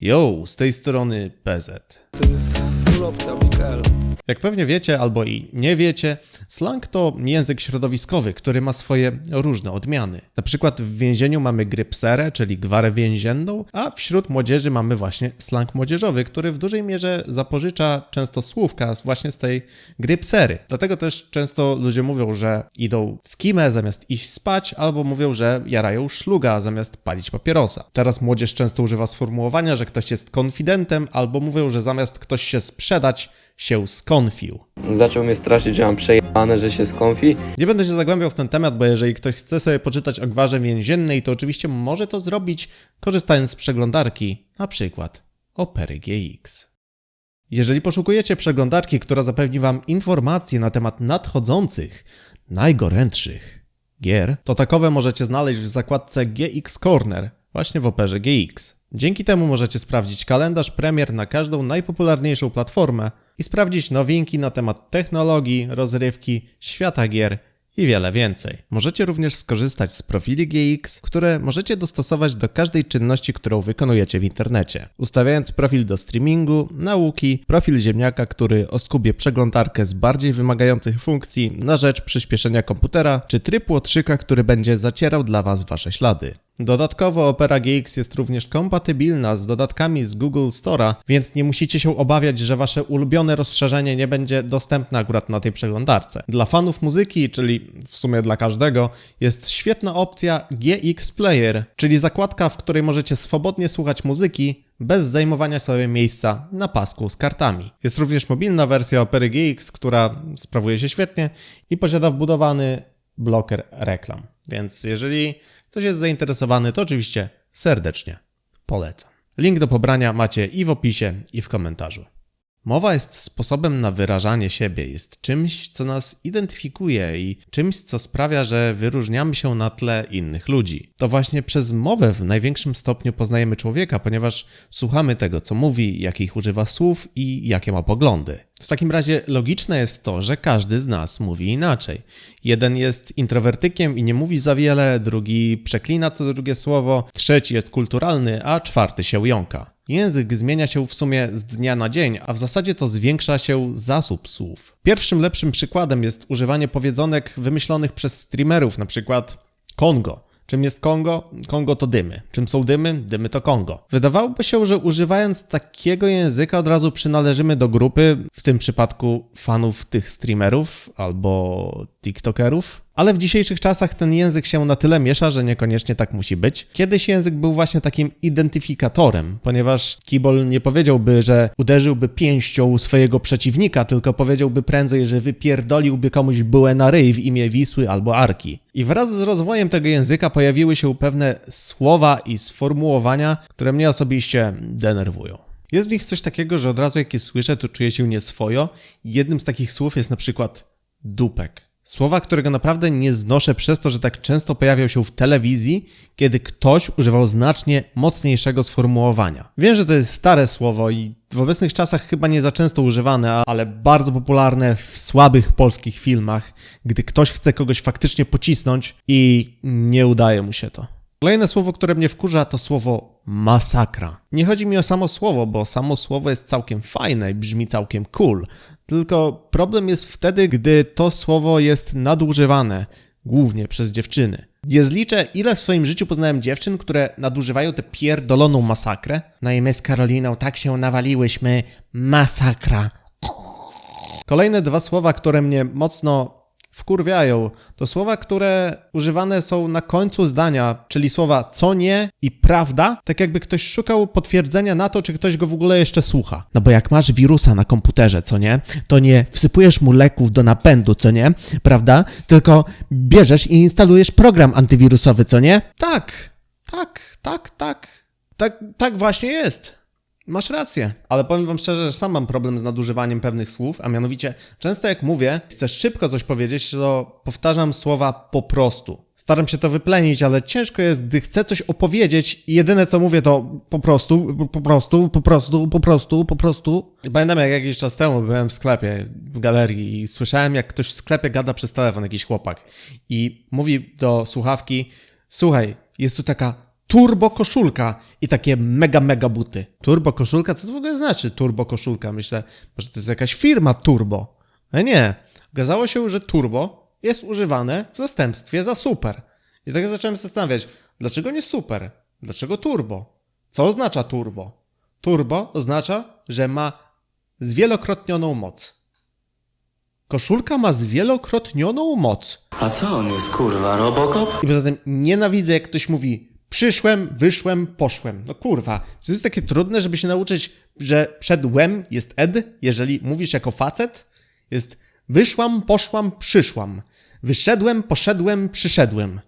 Yo, z tej strony PZ. To jest. Jak pewnie wiecie albo i nie wiecie, slang to język środowiskowy, który ma swoje różne odmiany. Na przykład w więzieniu mamy grypserę, czyli gwarę więzienną, a wśród młodzieży mamy właśnie slang młodzieżowy, który w dużej mierze zapożycza często słówka właśnie z tej grypsery. Dlatego też często ludzie mówią, że idą w kimę zamiast iść spać, albo mówią, że jarają szluga zamiast palić papierosa. Teraz młodzież często używa sformułowania, że ktoś jest konfidentem, albo mówią, że zamiast ktoś się sprzedać, się skonfił. Zaczął mnie straszyć, że mam przejebane, że się skonfi. Nie będę się zagłębiał w ten temat, bo jeżeli ktoś chce sobie poczytać o gwarze więziennej, to oczywiście może to zrobić korzystając z przeglądarki, na przykład Opery GX. Jeżeli poszukujecie przeglądarki, która zapewni Wam informacje na temat nadchodzących, najgorętszych gier, to takowe możecie znaleźć w zakładce GX Corner, właśnie w Operze GX. Dzięki temu możecie sprawdzić kalendarz premier na każdą najpopularniejszą platformę i sprawdzić nowinki na temat technologii, rozrywki, świata gier i wiele więcej. Możecie również skorzystać z profili GX, które możecie dostosować do każdej czynności, którą wykonujecie w internecie. Ustawiając profil do streamingu, nauki, profil ziemniaka, który oskubie przeglądarkę z bardziej wymagających funkcji na rzecz przyspieszenia komputera, czy tryb łotrzyka, który będzie zacierał dla Was Wasze ślady. Dodatkowo Opera GX jest również kompatybilna z dodatkami z Google Store'a, więc nie musicie się obawiać, że wasze ulubione rozszerzenie nie będzie dostępne akurat na tej przeglądarce. Dla fanów muzyki, czyli w sumie dla każdego, jest świetna opcja GX Player, czyli zakładka, w której możecie swobodnie słuchać muzyki bez zajmowania sobie miejsca na pasku z kartami. Jest również mobilna wersja Opery GX, która sprawuje się świetnie i posiada wbudowany bloker reklam. Więc jeżeli ktoś jest zainteresowany, to oczywiście serdecznie polecam. Link do pobrania macie i w opisie, i w komentarzu. Mowa jest sposobem na wyrażanie siebie, jest czymś, co nas identyfikuje i czymś, co sprawia, że wyróżniamy się na tle innych ludzi. To właśnie przez mowę w największym stopniu poznajemy człowieka, ponieważ słuchamy tego, co mówi, jakich używa słów i jakie ma poglądy. W takim razie logiczne jest to, że każdy z nas mówi inaczej. Jeden jest introwertykiem i nie mówi za wiele, drugi przeklina co drugie słowo, trzeci jest kulturalny, a czwarty się jąka. Język zmienia się w sumie z dnia na dzień, a w zasadzie to zwiększa się zasób słów. Pierwszym lepszym przykładem jest używanie powiedzonek wymyślonych przez streamerów, na przykład Kongo. Czym jest Kongo? Kongo to dymy. Czym są dymy? Dymy to Kongo. Wydawałoby się, że używając takiego języka od razu przynależymy do grupy, w tym przypadku fanów tych streamerów albo TikTokerów. Ale w dzisiejszych czasach ten język się na tyle miesza, że niekoniecznie tak musi być. Kiedyś język był właśnie takim identyfikatorem, ponieważ Kibol nie powiedziałby, że uderzyłby pięścią swojego przeciwnika, tylko powiedziałby prędzej, że wypierdoliłby komuś bułę na ryj w imię Wisły albo Arki. I wraz z rozwojem tego języka pojawiły się pewne słowa i sformułowania, które mnie osobiście denerwują. Jest w nich coś takiego, że od razu jak je słyszę, to czuję się nieswojo. Jednym z takich słów jest na przykład dupek. Słowa, którego naprawdę nie znoszę przez to, że tak często pojawiał się w telewizji, kiedy ktoś używał znacznie mocniejszego sformułowania. Wiem, że to jest stare słowo i w obecnych czasach chyba nie za często używane, ale bardzo popularne w słabych polskich filmach, gdy ktoś chce kogoś faktycznie pocisnąć i nie udaje mu się to. Kolejne słowo, które mnie wkurza, to słowo masakra. Nie chodzi mi o samo słowo, bo samo słowo jest całkiem fajne i brzmi całkiem cool. Tylko problem jest wtedy, gdy to słowo jest nadużywane, głównie przez dziewczyny. Nie zliczę, ile w swoim życiu poznałem dziewczyn, które nadużywają tę pierdoloną masakrę. No i my z Karoliną tak się nawaliłyśmy. Masakra. Kolejne dwa słowa, które mnie mocno wkurwiają, to słowa, które używane są na końcu zdania, czyli słowa co nie i prawda, tak jakby ktoś szukał potwierdzenia na to, czy ktoś go w ogóle jeszcze słucha. No bo jak masz wirusa na komputerze, co nie, to nie wsypujesz mu leków do napędu, co nie, prawda? Tylko bierzesz i instalujesz program antywirusowy, co nie? Tak, tak, tak, tak. Tak, tak właśnie jest. Masz rację, ale powiem wam szczerze, że sam mam problem z nadużywaniem pewnych słów, a mianowicie często jak mówię, chcę szybko coś powiedzieć, to powtarzam słowa po prostu. Staram się to wyplenić, ale ciężko jest, gdy chcę coś opowiedzieć i jedyne co mówię to po prostu, po prostu, po prostu, po prostu, po prostu. Pamiętam jak jakiś czas temu byłem w sklepie, w galerii i słyszałem jak ktoś w sklepie gada przez telefon, jakiś chłopak i mówi do słuchawki, słuchaj, jest tu taka turbo koszulka i takie mega, mega buty. Turbo koszulka? Co to w ogóle znaczy turbo koszulka? Myślę, że to jest jakaś firma turbo. Ale nie. Okazało się, że turbo jest używane w zastępstwie za super. I tak zacząłem zastanawiać, dlaczego nie super? Dlaczego turbo? Co oznacza turbo? Turbo oznacza, że ma zwielokrotnioną moc. Koszulka ma zwielokrotnioną moc. A co on jest, kurwa, Robocop? I poza tym nienawidzę, jak ktoś mówi przyszłem, wyszłem, poszłem. No kurwa, to jest takie trudne, żeby się nauczyć, że przed łem jest ed, jeżeli mówisz jako facet. Jest wyszłam, poszłam, przyszłam. Wyszedłem, poszedłem, przyszedłem.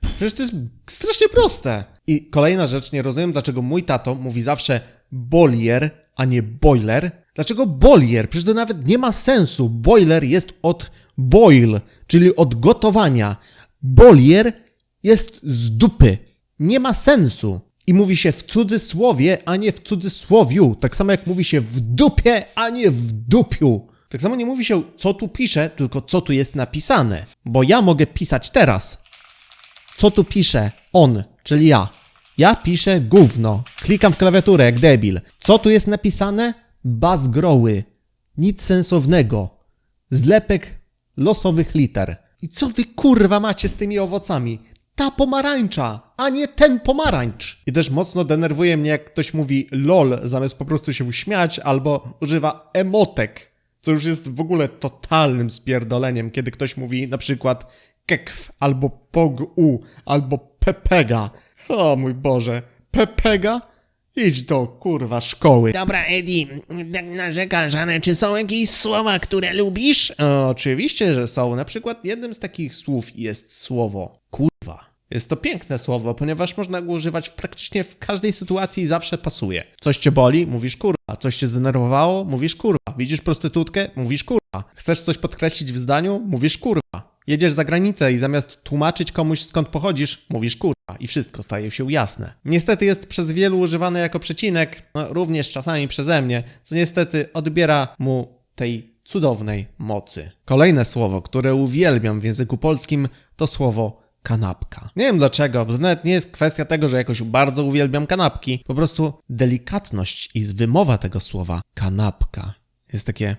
Przecież to jest strasznie proste. I kolejna rzecz, nie rozumiem, dlaczego mój tato mówi zawsze bolier, a nie boiler. Dlaczego bolier? Przecież to nawet nie ma sensu. Boiler jest od boil, czyli od gotowania. Bolier jest z dupy. Nie ma sensu. I mówi się w cudzysłowie, a nie w cudzysłowiu. Tak samo jak mówi się w dupie, a nie w dupiu. Tak samo nie mówi się, co tu pisze, tylko co tu jest napisane. Bo ja mogę pisać teraz. Co tu pisze? On, czyli ja. Ja piszę gówno. Klikam w klawiaturę jak debil. Co tu jest napisane? Bazgroły. Nic sensownego. Zlepek losowych liter. I co wy kurwa macie z tymi owocami? Ta pomarańcza, a nie ten pomarańcz. I też mocno denerwuje mnie, jak ktoś mówi lol zamiast po prostu się uśmiać, albo używa emotek, co już jest w ogóle totalnym spierdoleniem, kiedy ktoś mówi na przykład kekw, albo pogu, albo pepega. O mój Boże, pepega? Idź do kurwa szkoły. Dobra, Eddie, tak narzekasz, ale czy są jakieś słowa, które lubisz? Oczywiście, że są. Na przykład jednym z takich słów jest słowo. Jest to piękne słowo, ponieważ można go używać w praktycznie w każdej sytuacji i zawsze pasuje. Coś cię boli? Mówisz kurwa. Coś cię zdenerwowało? Mówisz kurwa. Widzisz prostytutkę? Mówisz kurwa. Chcesz coś podkreślić w zdaniu? Mówisz kurwa. Jedziesz za granicę i zamiast tłumaczyć komuś skąd pochodzisz, mówisz kurwa i wszystko staje się jasne. Niestety jest przez wielu używane jako przecinek, no, również czasami przeze mnie, co niestety odbiera mu tej cudownej mocy. Kolejne słowo, które uwielbiam w języku polskim, to słowo kanapka. Nie wiem dlaczego, bo to nawet nie jest kwestia tego, że jakoś bardzo uwielbiam kanapki. Po prostu delikatność i wymowa tego słowa kanapka jest takie.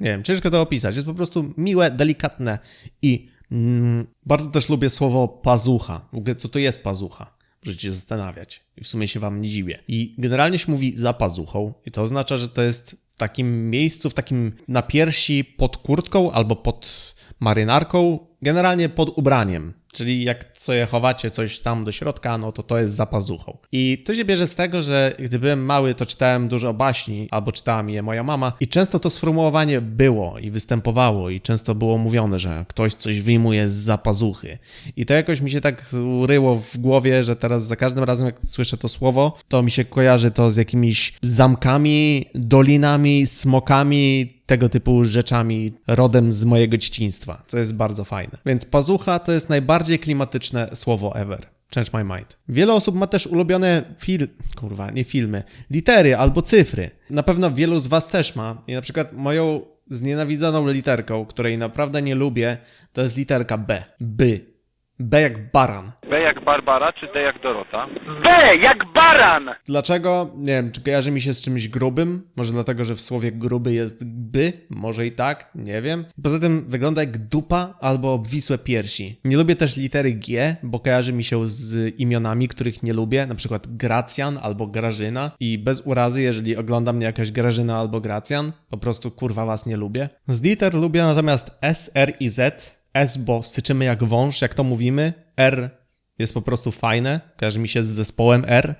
Nie wiem, ciężko to opisać. Jest po prostu miłe, delikatne i mm, bardzo też lubię słowo pazucha. W ogóle, co to jest pazucha? Możecie się zastanawiać. I w sumie się wam nie dziwię. I generalnie się mówi za pazuchą i to oznacza, że to jest w takim miejscu, w takim na piersi pod kurtką albo pod marynarką, generalnie pod ubraniem. Czyli jak sobie chowacie coś tam do środka, no to to jest za pazuchą. I to się bierze z tego, że gdy byłem mały, to czytałem dużo baśni, albo czytała mi je moja mama i często to sformułowanie było i występowało i często było mówione, że ktoś coś wyjmuje z zapazuchy. I to jakoś mi się tak uryło w głowie, że teraz za każdym razem jak słyszę to słowo, to mi się kojarzy to z jakimiś zamkami, dolinami, smokami, tego typu rzeczami rodem z mojego dzieciństwa, co jest bardzo fajne. Więc pazucha to jest najbardziej klimatyczne słowo ever. Change my mind. Wiele osób ma też ulubione fil... kurwa, nie filmy, litery albo cyfry. Na pewno wielu z was też ma. I na przykład moją znienawidzoną literką, której naprawdę nie lubię, to jest literka B. By. B jak baran. B jak Barbara, czy D jak Dorota? B jak baran! Dlaczego? Nie wiem, czy kojarzy mi się z czymś grubym? Może dlatego, że w słowie gruby jest by? Może i tak? Nie wiem. Poza tym wygląda jak dupa albo obwisłe piersi. Nie lubię też litery G, bo kojarzy mi się z imionami, których nie lubię, na przykład Gracjan albo Grażyna i bez urazy, jeżeli ogląda mnie jakaś Grażyna albo Gracjan, po prostu kurwa was nie lubię. Z liter lubię natomiast S, R i Z. S, bo syczymy jak wąż, jak to mówimy. R jest po prostu fajne, kojarzy mi się z zespołem R,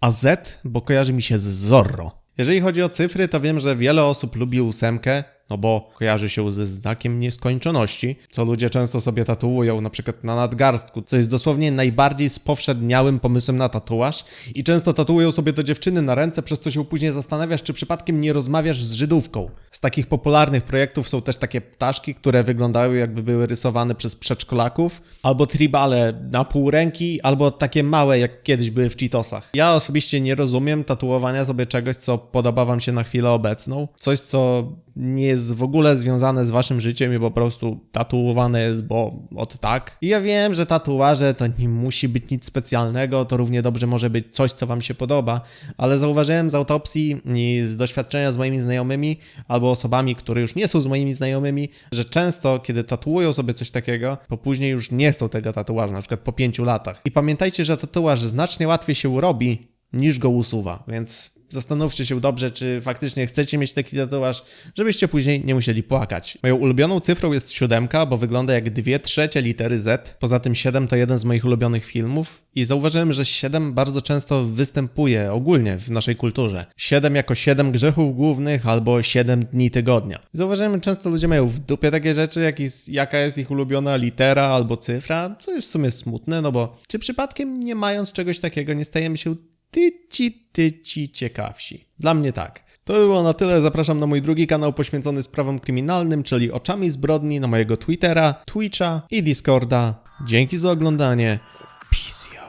a Z, bo kojarzy mi się z Zorro. Jeżeli chodzi o cyfry, to wiem, że wiele osób lubi ósemkę, no bo kojarzy się ze znakiem nieskończoności, co ludzie często sobie tatuują, na przykład na nadgarstku, co jest dosłownie najbardziej spowszedniałym pomysłem na tatuaż i często tatuują sobie to dziewczyny na ręce, przez co się później zastanawiasz, czy przypadkiem nie rozmawiasz z Żydówką. Z takich popularnych projektów są też takie ptaszki, które wyglądały jakby były rysowane przez przedszkolaków, albo tribale na pół ręki, albo takie małe, jak kiedyś były w Cheetosach. Ja osobiście nie rozumiem tatuowania sobie czegoś, co podoba wam się na chwilę obecną, coś, co nie jest w ogóle związane z waszym życiem i po prostu tatuowane jest, bo od tak. I ja wiem, że tatuaże to nie musi być nic specjalnego, to równie dobrze może być coś, co wam się podoba, ale zauważyłem z autopsji i z doświadczenia z moimi znajomymi albo osobami, które już nie są z moimi znajomymi, że często, kiedy tatuują sobie coś takiego, to później już nie chcą tego tatuażu, na przykład po pięciu latach. I pamiętajcie, że tatuaż znacznie łatwiej się urobi, niż go usuwa, więc zastanówcie się dobrze, czy faktycznie chcecie mieć taki tatuaż, żebyście później nie musieli płakać. Moją ulubioną cyfrą jest siódemka, bo wygląda jak dwie trzecie litery Z. Poza tym 7 to jeden z moich ulubionych filmów i zauważyłem, że 7 bardzo często występuje ogólnie w naszej kulturze. 7 jako 7 grzechów głównych albo 7 dni tygodnia. Zauważyłem, że często ludzie mają w dupie takie rzeczy, jak jest, jaka jest ich ulubiona litera albo cyfra, co jest w sumie smutne, no bo czy przypadkiem nie mając czegoś takiego nie stajemy się tyci, tyci ciekawsi. Dla mnie tak. To było na tyle. Zapraszam na mój drugi kanał poświęcony sprawom kryminalnym, czyli Oczami Zbrodni, na mojego Twittera, Twitcha i Discorda. Dzięki za oglądanie. Peace.